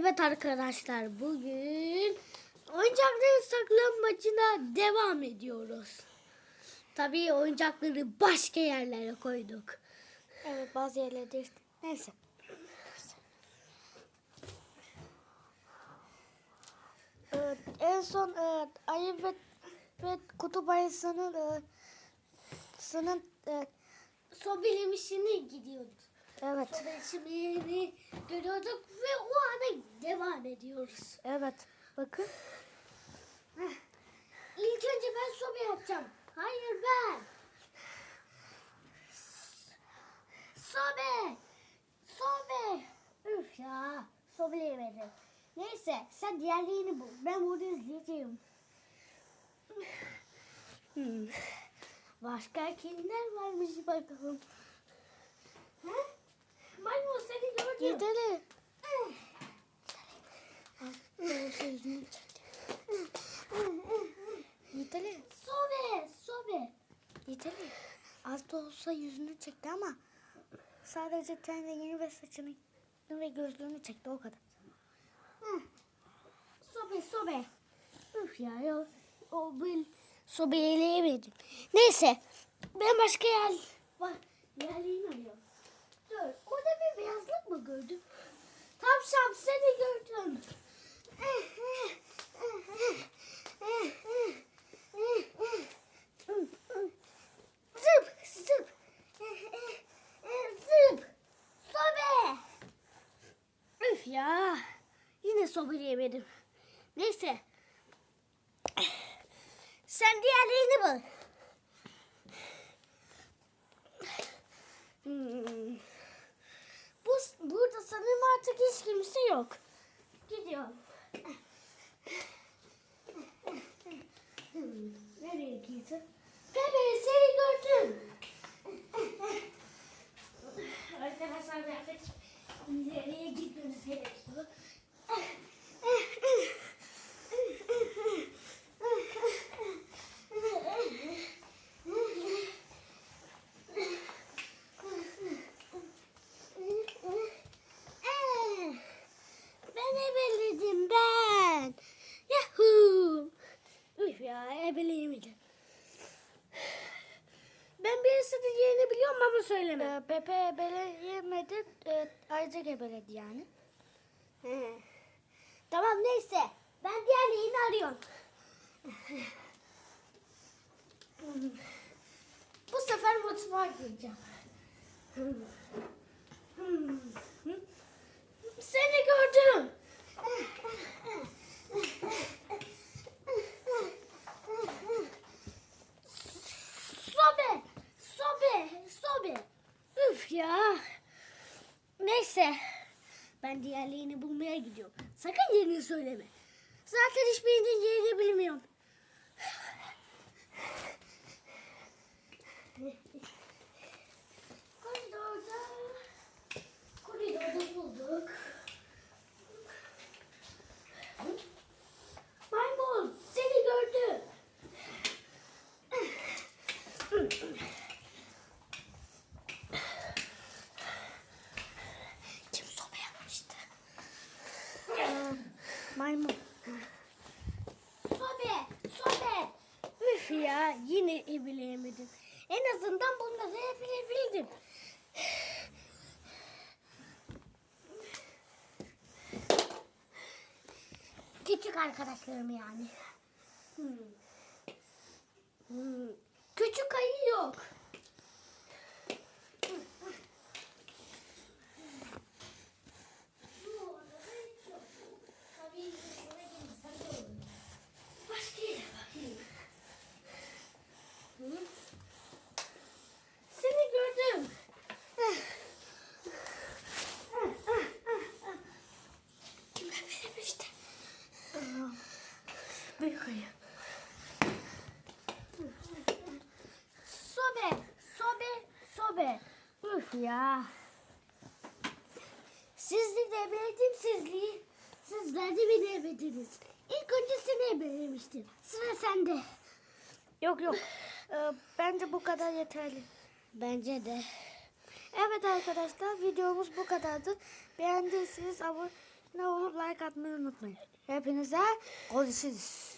Evet arkadaşlar bugün oyuncakların saklanmacına devam ediyoruz. Tabii oyuncakları başka yerlere koyduk. Evet bazı yerlerde değişti. Neyse. Ee, en son e, ayı ve, ve kutup ayısının e, sının e, Sobilemişine gidiyorduk. evet Sobilemişini görüyorduk ve o ana devam ediyoruz. evet bakın Heh. İlk önce ben sobe yapacağım. Hayır ben. Sobe. Sobe. Üf ya. Sobeleyemedim. Neyse sen diğerlerini bul. Ben burada izleyeceğim. Hmm. Başka kimler varmış bakalım. Ha? Maymun seni gördüm. Yedeli. Eh. Yedeli. Sobe. Sobe. Yedeli. Az da olsa yüzünü çekti ama sadece tenini ve saçını ve gözlüğünü çekti o kadar. Sobe sobe. Üf ya ya. O bil. Sobeleyemedim. Neyse. Ben başka yer var. Yerliğini arıyorum. Dur. Orada bir beyazlık mı gördüm? Tavşan seni gördüm. Zıp zıp. Zıp. Sobe. Üf ya. Yine sobeleyemedim. Neyse. Sen diğerlerini bul. Hmm. Bu, burada sanırım artık hiç kimse yok. Gidiyorum. Nereye gittin? Pepe seni gördüm. Arkadaşlar birazcık ileriye gitmemiz gerekiyor. Ben ebeledim ben. Yahoo. Üf ya ebeleyemedim. Ben birisinin ama söylemem. Ee, Pepe ebeleyemedi, e, Aycık ebeledi yani. He. Tamam neyse. Ben diğerlerini arıyorum. Bu sefer mutfağa gireceğim. Seni gördüm. Sobe, sobe, sobe. Ya. Neyse. Ben diğerlerini bulmaya gidiyorum. Sakın yerini söyleme. Zaten hiçbirinin yerini bilmiyorum. Koridorda koridorda bulduk. Maymun seni gördüm. Kim soba yapmıştı? Ee, maymun. Sobe, sobe. Üf ya yine bilemedim. En azından bunları bilebildim. Küçük arkadaşlarım yani. Hmm. Hmm. Küçük ayı yok. Başka yere bakayım. Hı? Seni gördüm. Benim işte. Büyük ayı. Sobe, sobe, sobe. Üf ya. Sizli de bildim sizliği. Sizler de bilemediniz. İlk önce seni belirmiştim. Sıra sende. Yok yok. Ee, bence bu kadar yeterli. Bence de. Evet arkadaşlar videomuz bu kadardı. Beğendiyseniz abone olup like atmayı unutmayın. Hepinize görüşürüz.